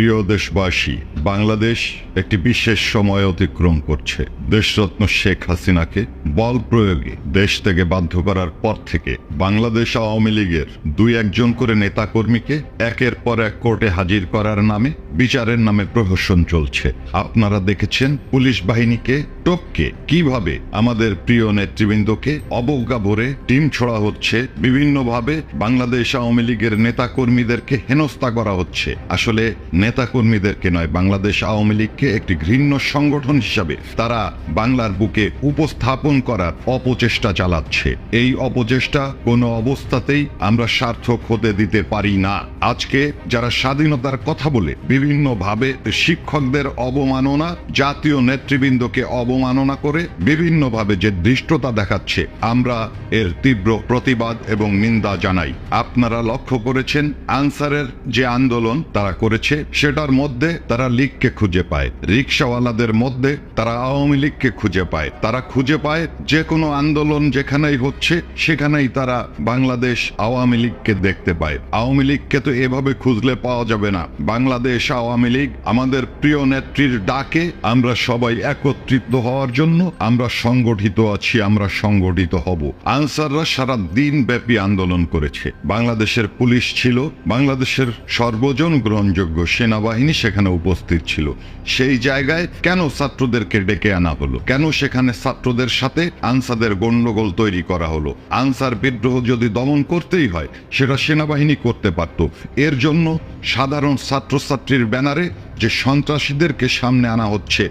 প্রিয় দেশবাসী, বাংলাদেশ একটি বিশেষ সময় অতিক্রম করছে। দেশরত্ন শেখ হাসিনাকে বল প্রয়োগে দেশ থেকে বাধ্য করার পর থেকে বাংলাদেশ আওয়ামী লীগের দুই একজন করে নেতাকর্মীকে একের পর এক কোর্টে হাজির করার নামে বিচারের নামে প্রহসন চলছে। আপনারা দেখেছেন পুলিশ বাহিনীকে টপকে কীভাবে আমাদের প্রিয় নেতৃবৃন্দকে অবজ্ঞা ভরে টিম ছড়া হচ্ছে, বিভিন্নভাবে বাংলাদেশ আওয়ামী লীগের নেতাকর্মীদেরকে হেনস্থা করা হচ্ছে। আসলে নেতাকর্মীদেরকে নয়, বাংলাদেশ আওয়ামী লীগকে একটি ঘৃণ্য সংগঠন হিসাবে তারা বাংলার বুকে উপস্থাপন করার অপচেষ্টা চালাচ্ছে। এই অপচেষ্টা কোনো অবস্থাতেই আমরা সার্থক হতে দিতে পারি না। আজকে যারা স্বাধীনতার কথা বলে, বিভিন্নভাবে শিক্ষকদের অবমাননা, জাতীয় নেতৃবৃন্দকে অবমাননা করে বিভিন্নভাবে যে ধৃষ্টতা দেখাচ্ছে, আমরা এর তীব্র প্রতিবাদ এবং নিন্দা জানাই। আপনারা লক্ষ্য করেছেন, আনসারের যে আন্দোলন তারা করেছে সেটার মধ্যে তারা লীগকে খুঁজে পায়। রিক্সাওয়ালাদের মধ্যে তারা আওয়ামী লীগকে খুঁজে পায়। তারা খুঁজে পায় যে কোনো আন্দোলন যেখানেই হচ্ছে, সেখানেই তারা বাংলাদেশ আওয়ামী লীগকে দেখতে পায়। আওয়ামী লীগকে তো এভাবে খুঁজলে পাওয়া যাবে না। বাংলাদেশ আওয়ামী লীগ আমাদের প্রিয় নেত্রীর ডাকে আমরা সবাই একত্রিত হওয়ার জন্য আমরা সংগঠিত আছি, আমরা সংগঠিত হব। আনসাররা সারা দিন ব্যাপী আন্দোলন করেছে। বাংলাদেশের পুলিশ ছিল, বাংলাদেশের সর্বজন গ্রহণযোগ্য সেনাবাহিনী সেখানে উপস্থিত ছিল। সেই জায়গায় কেন ছাত্রদেরকে ডেকে আনা হলো? কেন সেখানে ছাত্রদের সাথে আনসারদের গণ্ডগোল তৈরি করা হলো? আনসার বিদ্রোহ যদি দমন করতেই হয়, সেটা সেনাবাহিনী করতে পারত। এর জন্য সাধারণ ছাত্রছাত্রীর ব্যানারে যে সন্ত্রাসীদেরকে সামনে আনা হচ্ছে,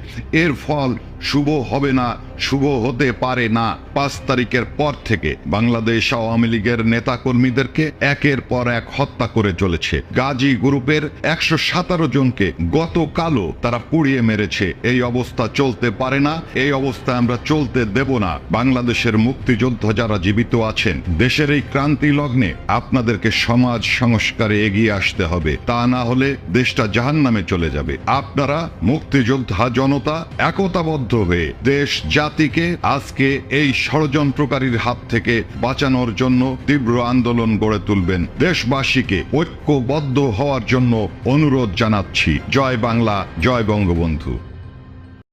এর ফল শুভ হবে না, শুভ হতে পারে না। পাঁচ তারিখের পর থেকে বাংলাদেশ আওয়ামী লীগের নেতাকর্মীদেরকে একের পর এক হত্যা করে চলেছে। গাজী গ্রুপের একশো সতেরো জনকে গতকালও তারা পুড়িয়ে মেরেছে। এই অবস্থা চলতে পারে না, এই অবস্থা আমরা চলতে দেব না। বাংলাদেশের মুক্তিযোদ্ধা যারা জীবিত আছেন, দেশের এই ক্রান্তি লগ্নে আপনাদেরকে সমাজ সংস্কারে এগিয়ে আসতে হবে। তা না হলে দেশটা জাহান নামে চলে যাবে। আপনারা মুক্তিযোদ্ধা জনতা একতাবদ্ধ হয়ে দেশ, জাতিকে আজকে এই ষড়যন্ত্রকারীর হাত থেকে বাঁচানোর জন্য তীব্র আন্দোলন গড়ে তুলবেন। দেশবাসীকে ঐক্যবদ্ধ হওয়ার জন্য অনুরোধ জানাচ্ছি। জয় বাংলা, জয় বঙ্গবন্ধু।